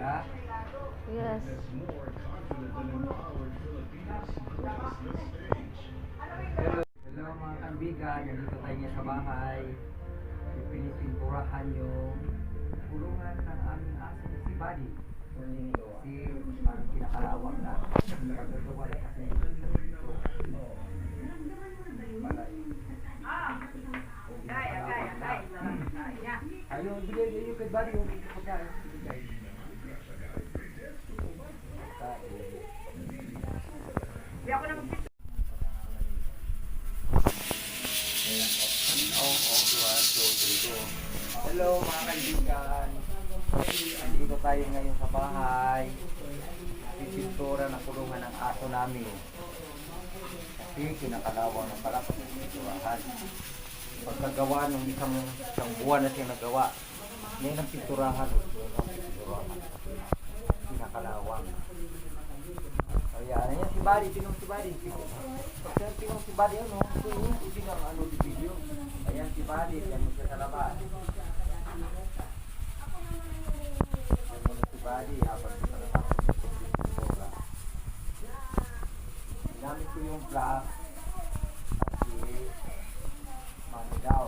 Yes. Hello, hello mga kaibigan, nandito tayo ngayon sa bahay. Pinipinturahan yung kulungan ng aming aso si Buddy. Si parang kinakalawang na. Pagkagawa na kasi. Balay. Ayun, bigay niyo kay Buddy yung pagkain. Hello mga kaibigan. Nandito tayo ngayon sa bahay. Pipintura ng kulungan ng aso namin. Kasi kinakalawang ng pala pagpinturahan. Pagkagawa ng isang, isang buwan na siya nagawa. Ngayon ang pinturahan. Ngayon ang. Kinakalawang. Ayan, ayan si tingnan mo si Ayan, tingnan mo si Buddy, ano? Ito yung hindi ng ano video. Ayan si Buddy, ayan mo siya sa labas. Buddy, habang pa natapos yung. Ginamit ko yung black kasi mami daw.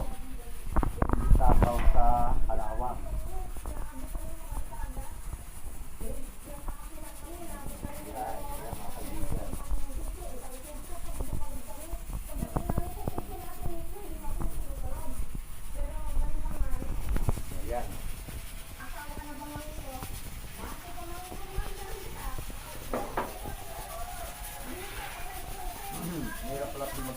Hindi sasaw sa kalawang. Ayan, ayan mga kaibigan. Ayan. Hmm, Mahirap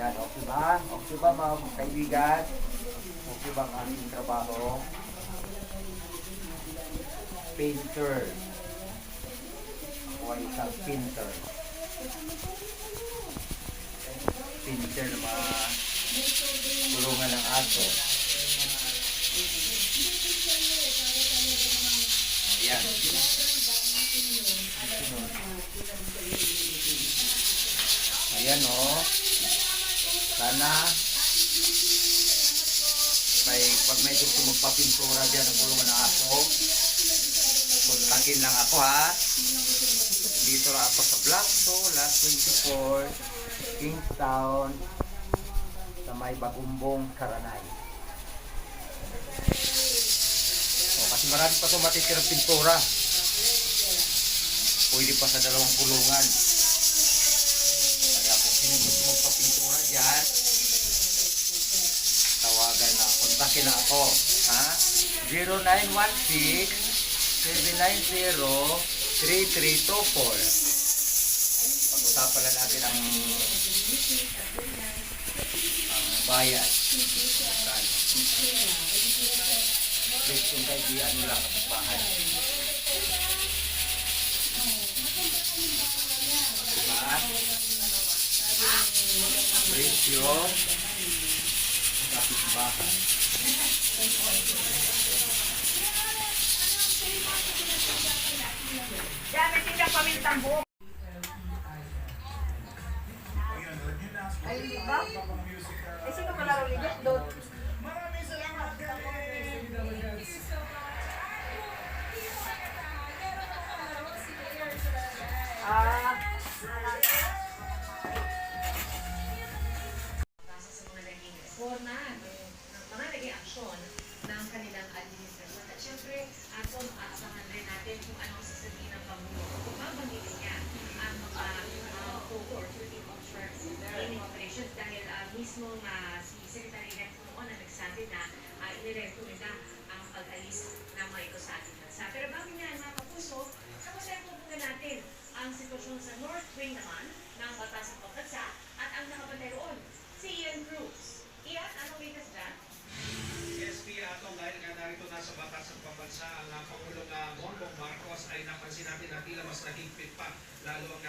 Ayan, okay ba? Okay ba mga kaibigan? Okay ba ang aking trabaho? Painter. Ako ay isang painter. Painter na mga tulungan ng aso. Ayan. Ayan o. Oh. Sana may pag may gusto magpapintura dyan ng kulungan ng aso, kontakin lang ako ha. Dito lang ako sa Blackto, Lot 24, Kingstown, sa may Bagumbong, Karanay. O, kasi marami pa itong matitirang pintura. Pwede pa sa dalawang kulungan. Kaya kung sino tawagan na. Kontakin na ako. Ha? 0916-790-3324. Pag-usapan na natin ang ang bayad. Magkano. Please kung kayo di ano lang sa bahay. Diba? Presyo kapit bahay. May tingnan pamintang buhok.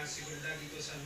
Seguridad dito sa